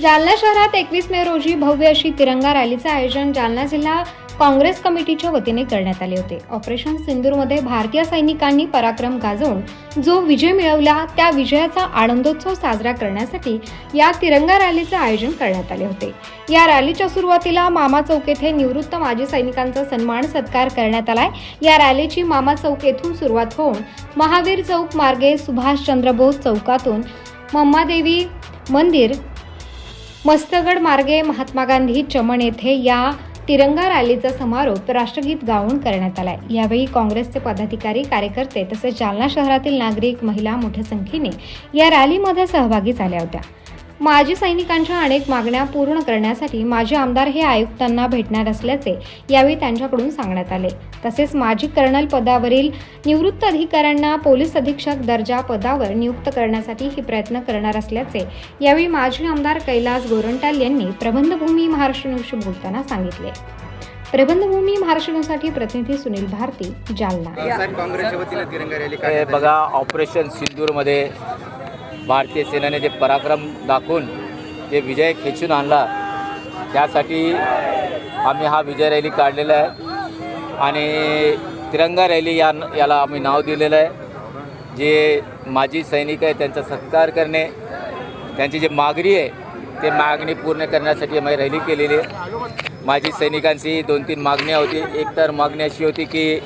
जालना शहरात एकवीस मे रोजी भव्य अशी तिरंगा रॅलीचं आयोजन जालना जिल्हा काँग्रेस कमिटीच्या वतीने करण्यात आले होते. ऑपरेशन सिंदूरमध्ये भारतीय सैनिकांनी पराक्रम गाजवून जो विजय मिळवला त्या विजयाचा आनंदोत्सव साजरा करण्यासाठी या तिरंगा रॅलीचे आयोजन करण्यात आले होते. या रॅलीच्या सुरुवातीला मामा चौक येथे निवृत्त माजी सैनिकांचा सन्मान सत्कार करण्यात आलाय. या रॅलीची मामा चौक येथून सुरुवात होऊन महावीर चौक मार्गे सुभाषचंद्र बोस चौकातून मम्मादेवी मंदिर मस्तगड मार्गे महात्मा गांधी चमन येथे या तिरंगा रॅलीचा समारोप राष्ट्रगीत गाऊन करण्यात आला यावेळी काँग्रेसचे पदाधिकारी कार्यकर्ते तसेच जालना शहरातील नागरिक महिला मोठ्या संख्येने या रॅलीमध्ये सहभागी झाल्या होत्या. माजी सैनिकांच्या अनेक मागण्या पूर्ण करण्यासाठी माजी आमदार हे आयुक्तांना भेटणार असल्याचे यावेळी त्यांच्याकडून सांगण्यात आले. तसेच माजी कर्नल पदावरील निवृत्त अधिकाऱ्यांना पोलीस अधीक्षक दर्जा पदावर नियुक्त करण्यासाठी ही प्रयत्न करणार असल्याचे यावेळी माजी आमदार कैलास गोरंटाल यांनी प्रबंधभूमी महाराष्ट्र न्यूजशी बोलताना सांगितले. प्रबंधभूमी महाराष्ट्र न्यूजसाठी प्रतिनिधी सुनील भारती जालना. हे. बघा ऑपरेशन सिंदूरमध्ये भारतीय सेनेने जे पराक्रम दाखवून जे विजय खेचून आणला त्यासाठी आम्ही हा विजय रॅली काढलेला आहे. आणि तिरंगा रॅली या याला आम्ही नाव दिलेलं आहे. जे माजी सैनिक आहे त्यांचा सत्कार करणे त्यांची जी मागणी आहे ते मागणी पूर्ण करण्यासाठी आम्ही रॅली केलेली आहे. माजी सैनिकांची दोन तीन मागण्या होती. एक तर मागणी अशी होती की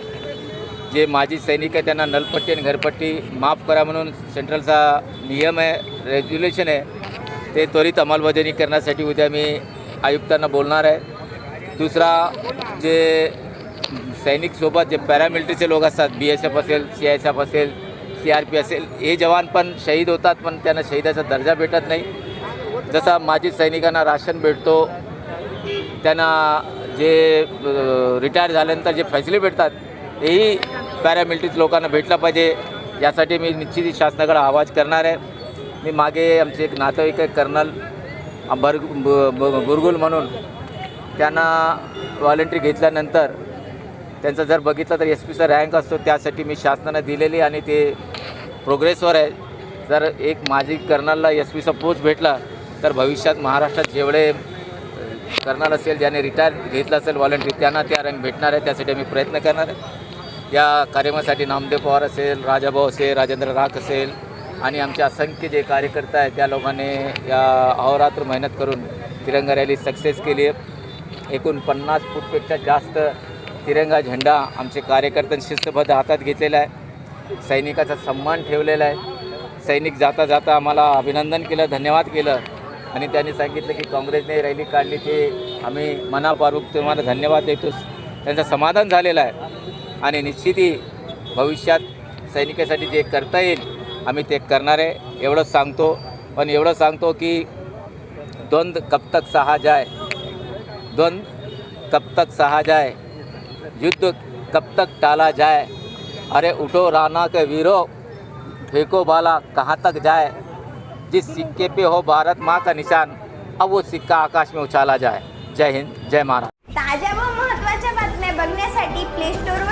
जे माजी सैनिक आहे त्यांना नलपट्टी आणि घरपट्टी माफ करा म्हणून सेंट्रलचा नियम आहे रेग्युलेशन आहे ते त्वरित अंमलबजावणी करण्यासाठी उद्या मी आयुक्तांना बोलणार आहे. दुसरा जे सैनिकसोबत जे पॅरामिलिटरीचे लोक असतात बी एस एफ असेल सी एस एफ असेल सी आर पी असेल हे जवान पण शहीद होतात पण त्यांना शहीदाचा दर्जा भेटत नाही. जसा माजी सैनिकांना राशन भेटतो त्यांना जे रिटायर झाल्यानंतर जे फॅसिलिटी भेटतात हेही पॅरामिलिटरी लोकांना भेटलं पाहिजे. यासाठी मी निश्चित शासनाकडे आवाज करणार आहे. मी मागे आमचे एक नातेवाईक आहे कर्नल भर बुरगुल म्हणून. त्यांना व्हॉलेंटरी घेतल्यानंतर त्यांचं जर बघितलं तर एस पीचा रँक असतो त्यासाठी मी शासनानं दिलेली आणि ते प्रोग्रेसवर आहे. जर एक माजी कर्नलला एस पीचा पोस्ट भेटला तर भविष्यात महाराष्ट्रात जेवढे कर्नल असेल ज्याने रिटायर घेतलं असेल व्हॉलंटरी त्यांना त्या रँक भेटणार आहे. त्यासाठी मी प्रयत्न करणार आहे. या कार्यक्रमासाठी नामदेव पवार असेल राजाभाऊ असेल राजेंद्र राख असेल आणि आमचे असंख्य जे कार्यकर्ते आहेत त्या लोकांनी या अहोरात्र मेहनत करून तिरंगा रॅली सक्सेस केली आहे. एकूण पन्नास फूटपेक्षा जास्त तिरंगा झेंडा आमचे कार्यकर्त्यांनी शिस्तबद्ध हातात घेतलेला आहे. सैनिकाचा सन्मान ठेवलेला आहे. सैनिक जाता जाता आम्हाला अभिनंदन केलं धन्यवाद केलं आणि त्यांनी सांगितलं की काँग्रेसने रॅली काढली ते आम्ही मनापासून तुम्हाला धन्यवाद देतो त्यांचं समाधान झालेलं आहे. आणि निश्चितही भविष्यात सैनिकासाठी जे करता येईल आम्ही ते करणार आहे. एवढंच सांगतो. पण एवढं सांगतो की द्वंद कब तक सहा जाय द्वंद कब तक सहा जाय युद्ध कब तक टाला जाय अरे उठो राणा के वीरो फेंको बाला कहाँ तक जाए? जिस सिक्के पे हो भारत माँ का निशान अब वो सिक्का आकाश में उछाला जाए। जय हिंद जय महाराज ताज्या व महत्त्वाच्या बातम्या बघण्यासाठी प्ले स्टोअरवर